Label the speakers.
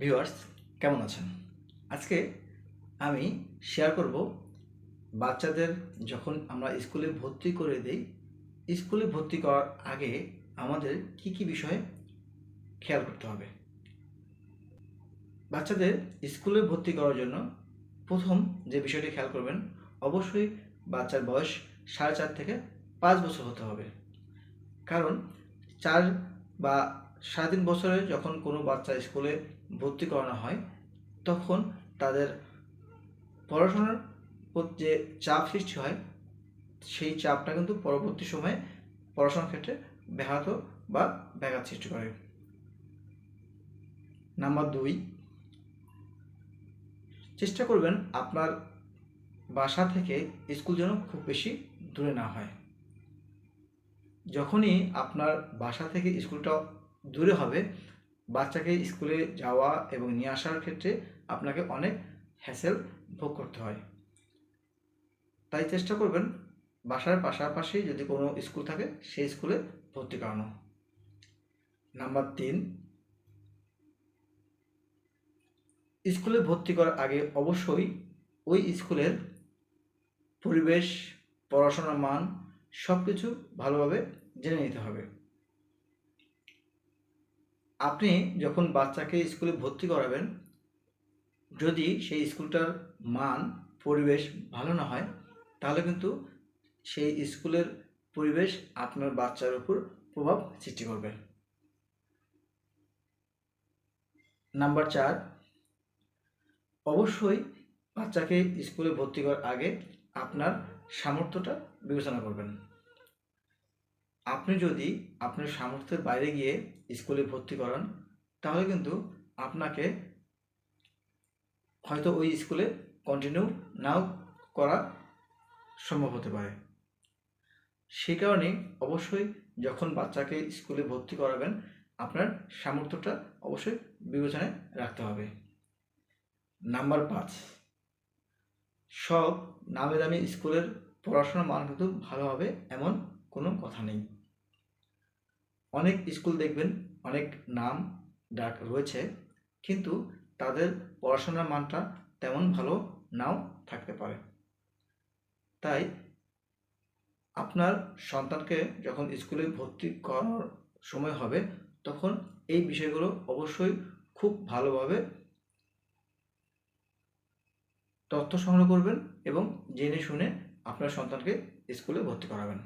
Speaker 1: Viewers, কেমন আছেন? আজকে আমি শেয়ার করব বাচ্চাদের যখন আমরা স্কুলে ভর্তি করে দেই, স্কুলে ভর্তি করার আগে আমাদের কি কি বিষয়ে খেয়াল করতে হবে? বাচ্চাদের স্কুলে ভর্তি করার জন্য প্রথম যে বিষয়টি খেয়াল করবেন, অবশ্যই বাচ্চার বয়স সাড়ে চার থেকে পাঁচ বছর হতে হবে। কারণ চার বা সাড়ে তিন বছরে যখন কোনো বাচ্চা স্কুলে ভর্তি করানো হয়, তখন তাদের পড়াশোনার যে চাপ সৃষ্টি হয়, সেই চাপটা কিন্তু পরবর্তী সময়ে পড়াশোনার ক্ষেত্রে ব্যাহত বা ব্যাঘাত সৃষ্টি করে। নাম্বার দুই, চেষ্টা করবেন আপনার বাসা থেকে স্কুল যেন খুব বেশি দূরে না হয়। যখনই আপনার বাসা থেকে স্কুলটা দূরে হবে, বাচ্চাকে স্কুলে যাওয়া এবং নিয়ে আসার ক্ষেত্রে আপনাকে অনেক হ্যাসেল ভোগ করতে হয়। তাই চেষ্টা করবেন বাসার পাশাপাশি যদি কোনো স্কুল থাকে, সেই স্কুলে ভর্তি করানো। নাম্বার তিন, স্কুলে ভর্তি করার আগে অবশ্যই ওই স্কুলের পরিবেশ, পড়াশোনার মান সব কিছু ভালোভাবে জেনে নিতে হবে। আপনি যখন বাচ্চাকে স্কুলে ভর্তি করাবেন, যদি সেই স্কুলটার মান, পরিবেশ ভালো না হয়, তাহলে কিন্তু সেই স্কুলের পরিবেশ আপনার বাচ্চার উপর প্রভাব সৃষ্টি করবে। নাম্বার চার, অবশ্যই বাচ্চাকে স্কুলে ভর্তি করার আগে আপনার সামর্থ্যটা বিবেচনা করবেন। আপনি যদি আপনার সামর্থ্যের বাইরে গিয়ে স্কুলে ভর্তি করান, তাহলে কিন্তু আপনাকে হয়তো ওই স্কুলে কন্টিনিউ নাও করা সম্ভব হতে পারে। সেই কারণে অবশ্যই যখন বাচ্চাকে স্কুলে ভর্তি করাবেন, আপনার সামর্থ্যটা অবশ্যই বিবেচনায় রাখতে হবে। নাম্বার পাঁচ সব নামে দামি স্কুলের পড়াশোনার মান কিন্তু ভালো হবে এমন কোনো কথা নেই। অনেক স্কুল দেখবেন অনেক নাম ডাক রয়েছে, কিন্তু তাদের পড়াশোনার মানটা তেমন ভালো নাও থাকতে পারে। তাই আপনার সন্তানকে যখন স্কুলে ভর্তি করার সময় হবে, তখন এই বিষয়গুলো অবশ্যই খুব ভালোভাবে তথ্য সংগ্রহ করবেন এবং জেনে শুনে আপনার সন্তানকে স্কুলে ভর্তি করাবেন।